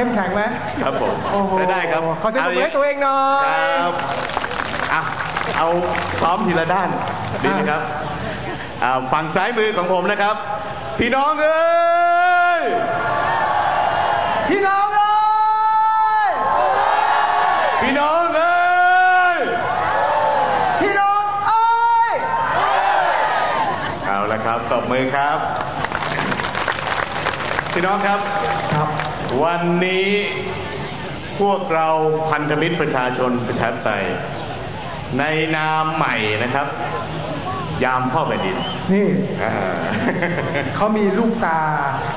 เข้มแข็งไหมครับผมโอ้โหใช้ได้ครับขอเสียงปรบมือให้ตัวเองหน่อยครับอะเอาซ้อมทีละด้านดีไหมครับอ่าฝั่งซ้ายมือของผมนะครับ พี่น้องเอ้ยพี่น้องเอ้ยพี่น้องเอ้ยพี่น้องเอ้ยเอาละครับตบมือครับ พี่น้องครับครับ วันนี้พวกเราพันธมิตรประชาชนประชาธิปไตยในนามใหม่นะครับ ยามเฝ้าแผ่นดินนี่อ่า เขามีลูกตา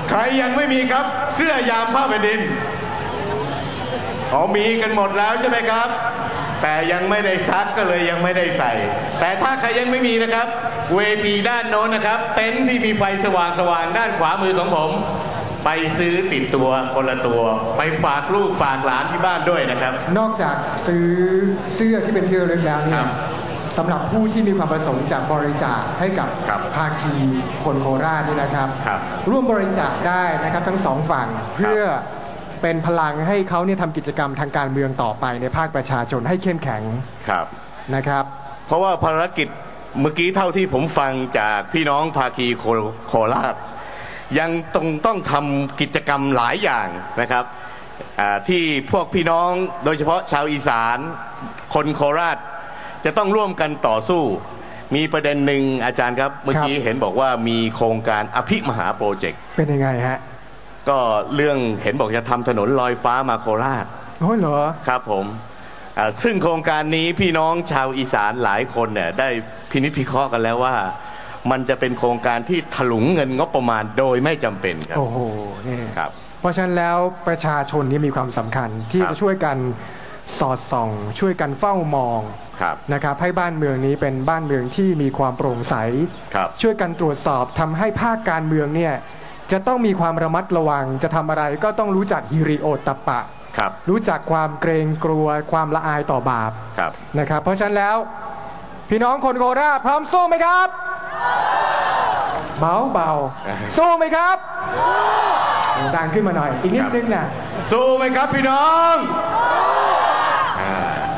ใครยังไม่มีครับ เสื้อยามเฝ้าแผ่นดินอ๋อมีกันหมดแล้วใช่ไหมครับ แต่ยังไม่ได้ซักก็เลยยังไม่ได้ใส่ แต่ถ้าใครยังไม่มีนะครับ เวทีด้านโน้นนะครับ เต็นท์ที่มีไฟสว่างสว่างๆด้านขวามือของผม ไปซื้อติดตัวคนละตัว ไปฝากลูกฝากหลานที่บ้านด้วยนะครับ นอกจากซื้อเสื้อที่เป็นที่ระลึกแล้วเนี่ครัยบสำหรับผู้ที่มีความประสงค์จะบริจาคให้กับครับภาคีคนโคราชนี่นะครับ ครับร่วมบริจาคได้นะครับทั้งสองฝั่งเพื่อเป็นพลังให้เขาเนี่ยทำกิจกรรมทางการเมืองต่อไปในภาคประชาชนให้เข้มแข็งครับ นะครับ เพราะว่าภารกิจเมื่อกี้เท่าที่ผมฟังจากพี่น้องภาคีโคโคราช ยังต้องต้องทำกิจกรรมหลายอย่างนะครับอ่าที่พวกพี่น้องโดยเฉพาะชาวอีสานคนโคราช จะต้องร่วมกันต่อสู้ มีประเด็นหนึ่งอาจารย์ครับ เมื่อกี้เห็นบอกว่ามีโครงการอภิมหาโปรเจกต์ เป็นยังไงฮะ ก็เรื่องเห็นบอกจะทำถนนลอยฟ้ามาโคราชโอ้ยเหรอ ครับผมอ่าซึ่งโครงการนี้พี่น้องชาวอีสานหลายคนเนี่ยได้พินิจพิเคราะห์กันแล้วว่า มันจะเป็นโครงการที่ถลุงเงินงบประมาณโดยไม่จำเป็นครับโอ้โหนี่ครับ เพราะฉะนั้นแล้วประชาชนนี่มีความสำคัญที่ครับ จะช่วยกันสอดส่อง ช่วยกันเฝ้ามองครับนะครับให้บ้านเมืองนี้เป็นบ้านเมืองที่มีความโปร่งใส ครับ ช่วยกันตรวจสอบทำให้ภาคการเมืองเนี่ยจะต้องมีความระมัดระวัง จะทำอะไรก็ต้องรู้จักฮิริโอตตัปปะ ครับรู้จักความเกรงกลัวความละอายต่อบาปครับ นะครับ เพราะฉะนั้นแล้ว พี่น้องคนโคราชพร้อมสู้ไหมครับ เบาเบาๆสู้ไหมครับดังขึ้นมาหน่อย อีกนิดนึงนะสู้ไหมครับพี่น้องอ่า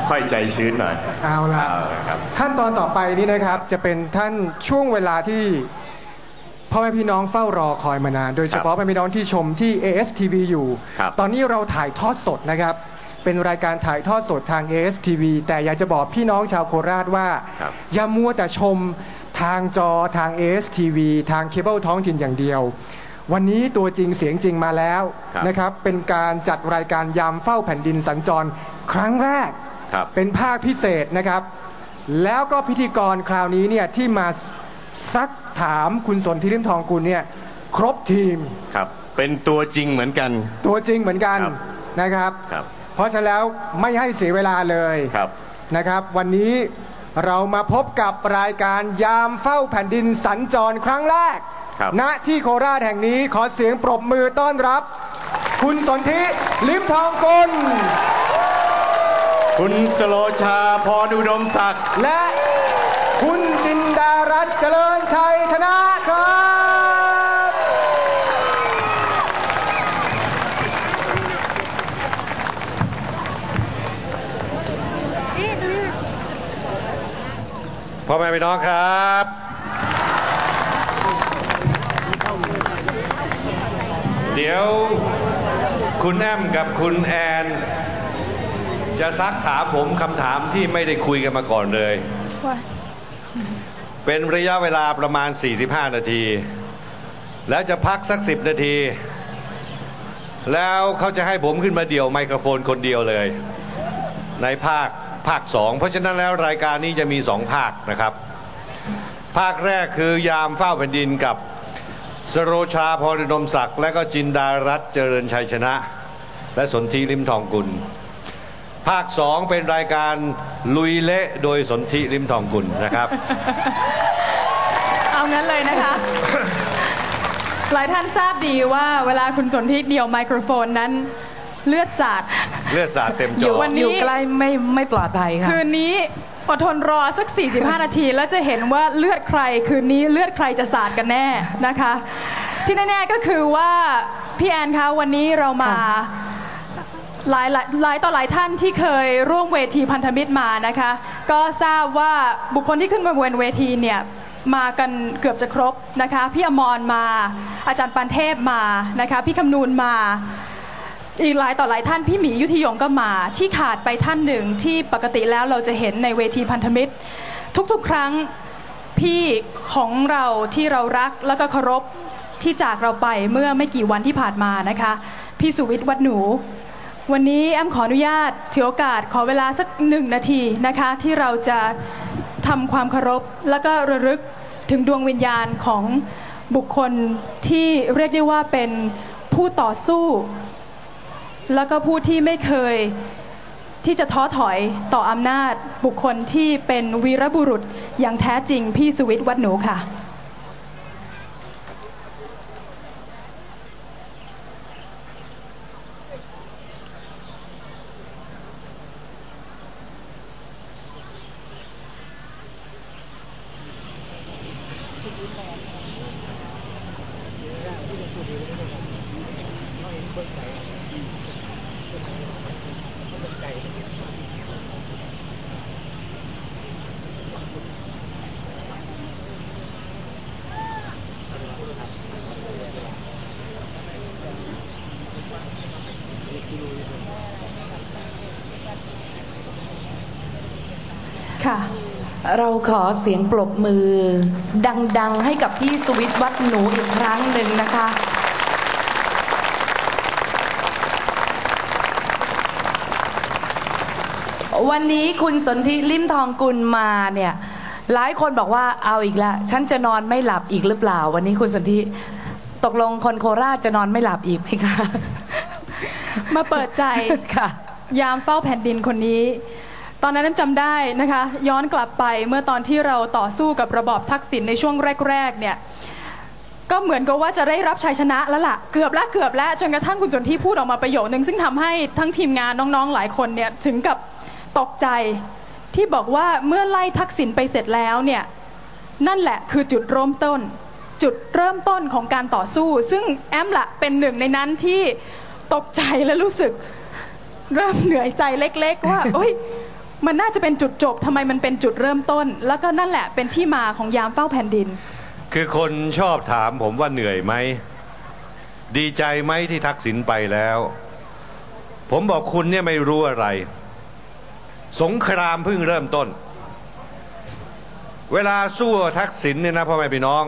ค่อยใจชื้นหน่อย เอาละเอาละครับขั้นตอนต่อไปนี้นะครับ จะเป็นท่านช่วงเวลาที่พ่อแม่พี่น้องเฝ้ารอคอยมานาน โดยเฉพาะพ่อแม่พี่น้องที่ชมที่ ASTV อยู่ครับตอนนี้เราถ่ายทอดสดนะครับ เป็นรายการถ่ายทอดสดทาง ASTV แต่อยากจะบอกพี่น้องชาวโคราชว่าครับอย่ามัวแต่ชม ทางจอทาง ASTV ทางเคเบิลท้องถิ่นอย่างเดียว วันนี้ตัวจริงเสียงจริงมาแล้วครับนะครับเป็นการจัดรายการยามเฝ้าแผ่นดินสัญจรครั้งแรกครับเป็นภาคพิเศษนะครับ แล้วก็พิธีกรคราวนี้เนี่ยที่มาซักถามคุณสนธิริมทองกุลเนี่ยครบทีมครับเป็นตัวจริงเหมือนกัน ตัวจริงเหมือนกันครับนะครับครับเพราะฉะนั้นแล้วไม่ให้เสียเวลาเลยครับนะครับ วันนี้ เรามาพบกับรายการยามเฝ้าแผ่นดินสัญจรครั้งแรก ครับ ณ ที่โคราชแห่งนี้ขอเสียงปรบมือต้อนรับ คุณสนธิลิมทองกุลคุณสโลชาพรอุดมศักดิ์และคุณจินดารัตน์เจริญ พ่อแม่พี่น้องครับ เดี๋ยวคุณแอมกับคุณแอน จะซักถามผมคำถามที่ไม่ได้คุยกันมาก่อนเลย เป็นระยะเวลาประมาณ 45 นาที แล้วจะพักสัก 10 นาที แล้วเขาจะให้ผมขึ้นมาเดี่ยวไมโครโฟนคนเดียวเลย ในภาค ภาคสองเพราะฉะนั้นแล้วรายการนี้จะมีสองภาคนะครับ ภาคแรกคือยามเฝ้าแผ่นดินกับสโรชาพรดมศักดิ์และก็จินดารัตเจริญชัยชนะ และสนธิริมทองกุล ภาคสองเป็นรายการลุยเละโดยสนธิริมทองกุลนะครับ เอางั้นเลยนะคะหลายท่านทราบดีว่าเวลาคุณสนธิเดี่ยวไมโครโฟนนั้นเลือดสาด เลือดสาดเต็มจอยู่อวันนี้ อยู่ใกล้ไม่ไม่ปลอดภัยค่ะ คืนนี้อดทนรอสัก 45 นาที แล้วจะเห็นว่าเลือดใคร คืนนี้เลือดใครจะสาดกันแน่นะคะ ที่แน่ๆก็คือว่าพี่แอนคะวันนี้เรามาหลายหลายหลายต่อหลายท่านที่เคยร่วมเวทีพันธมิตรมานะคะ ก็ทราบว่าบุคคลที่ขึ้นมาบนเวทีเนี่ยมากันเกือบจะครบนะคะ พี่อมรมา อาจารย์ปันเทพมานะคะ พี่คำนูนมา อีกหลายต่อหลายท่านพี่หมียุทธยงก็มา ที่ขาดไปท่านหนึ่งที่ปกติแล้วเราจะเห็นในเวทีพันธมิตร ทุกๆครั้งพี่ของเราที่เรารักแล้วก็เคารพที่จากเราไปเมื่อไม่กี่วันที่ผ่านมานะคะ พี่สุวิทย์วัดหนู วันนี้แอมขออนุญาตถือโอกาสขอเวลาสักหนึ่งนาทีนะคะ ที่เราจะทำความเคารพแล้วก็ระลึกถึงดวงวิญญาณของบุคคลที่เรียกได้ว่าเป็นผู้ต่อสู้ แล้วก็ผู้ที่ไม่เคยที่จะท้อถอยต่ออำนาจบุคคลที่เป็นวีรบุรุษอย่างแท้จริงพี่สุวิทย์วัดหนูค่ะ ค่ะ เราขอเสียงปรบมือ ดัง ๆ ให้กับพี่สุวิทย์วัดหนูอีกครั้งหนึ่งนะคะ วันนี้คุณสนธิลิมทองกุลมาเนี่ย หลายคนบอกว่าเอาอีกแล้วฉันจะนอนไม่หลับอีกหรือเปล่า วันนี้คุณสนธิตกลงคนโคราชจะนอนไม่หลับอีกไหมคะ มาเปิดใจค่ะ ยามเฝ้าแผ่นดินคนนี้ ตอนนั้นน้ำจำได้นะคะ ย้อนกลับไปเมื่อตอนที่เราต่อสู้กับระบอบทักษิณในช่วงแรกๆเนี่ยก็เหมือนกับว่าจะได้รับชัยชนะแล้วล่ะ เกือบแล้วเกือบแล้วจนกระทั่งคุณสนที่พูดออกมาประโยคนึงซึ่งทำให้ทั้งทีมงานน้องๆหลายคนเนี่ยถึงกับ ตกใจที่บอกว่าเมื่อไล่ทักษิณไปเสร็จแล้วเนี่ยนั่นแหละคือจุดเริ่มต้น จุดเริ่มต้นของการต่อสู้ ซึ่งแอมละเป็นหนึ่งในนั้นที่ตกใจและรู้สึกเริ่มเหนื่อยใจเล็ก ๆ ว่าเอ้ยมันน่าจะเป็นจุดจบทำไมมันเป็นจุดเริ่มต้น แล้วก็นั่นแหละเป็นที่มาของยามเฝ้าแผ่นดิน คือคนชอบถามผมว่าเหนื่อยไหม ดีใจไหมที่ทักษิณไปแล้ว ผมบอกคุณเนี่ยไม่รู้อะไร สงครามเพิ่งเริ่มต้น เวลาสู้ทักษิณเนี่ยนะพ่อแม่พี่น้อง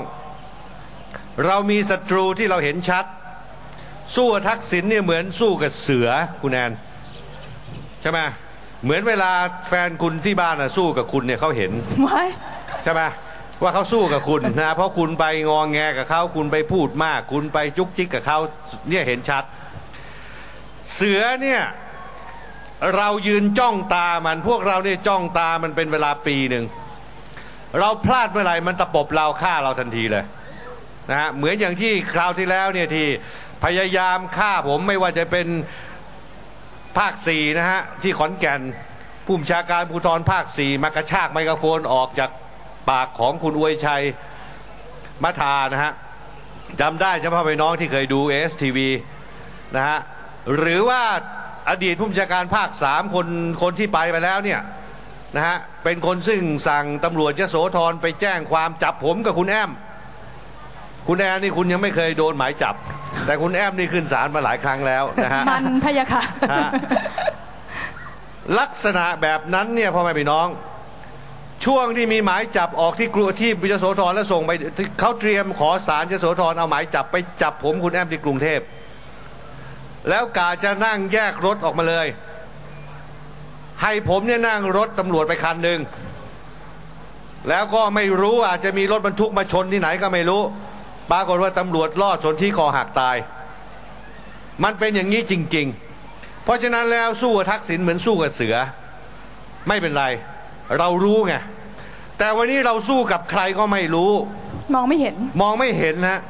เรามีศัตรูที่เราเห็นชัด สู้ทักษิณเนี่ยเหมือนสู้กับเสือคุณแอนใช่ไหมเหมือนเวลาแฟนคุณที่บ้านน่ะสู้กับคุณเนี่ยเขาเห็นไว้ใช่ไหมว่าเขาสู้กับคุณนะเพราะคุณไปงองแงกับเขาคุณไปพูดมาก คุณไปจุกจิกกับเขาเนี่ยเห็นชัด เสือเนี่ย เรายืนจ้องตามันพวกเราเนี่ยจ้องตามันเป็นเวลาปีหนึ่ง เราพลาดเมื่อไหร่มันตะปบเราฆ่าเราทันทีเลยนะฮะเหมือนอย่างที่คราวที่แล้วเนี่ยที่พยายามฆ่าผมไม่ว่าจะเป็นภาคสี่นะฮะที่ขอนแก่นผู้บัญชาการภูธรภาคสี่มากระชากไมโครโฟนออกจากปากของคุณอวยชัยมัทานะฮะจำได้เฉพาะไปน้องที่เคยดูเอสทีวีนะฮะหรือว่า อดีตผู้บัญชาการภาคสามคนคนที่ไปไปแล้วเนี่ยนะฮะเป็นคนซึ่งสั่งตำรวจยโสธรไปแจ้งความจับผมกับคุณแอม คุณแอมนี่คุณยังไม่เคยโดนหมายจับ แต่คุณแอมนี่ขึ้นศาลมาหลายครั้งแล้วนะฮะมันพะยะค่ะฮะลักษณะแบบนั้นเนี่ยพ่อแม่พี่น้อง ช่วงที่มีหมายจับออกที่กรุที่ยโสธรแล้วส่งไปเขาเตรียมขอสารยโสธรเอาหมายจับไปจับผมคุณแอมที่กรุงเทพ แล้วกาจะนั่งแยกรถออกมาเลย ให้ผมเนี่ยนั่งรถตำรวจไปคันหนึ่งแล้วก็ไม่รู้อาจจะมีรถบรรทุกมาชนที่ไหนก็ไม่รู้ ปรากฏว่าตำรวจลอดชนที่คอหักตาย มันเป็นอย่างนี้จริง ๆ เพราะฉะนั้นแล้วสู้กับทักษิณเหมือนสู้กับเสือ ไม่เป็นไร เรารู้ไงแต่วันนี้เราสู้กับใครก็ไม่รู้ มองไม่เห็น มองไม่เห็นนะ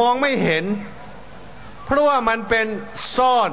มองไม่เห็น เพราะว่ามันเป็นซ่อน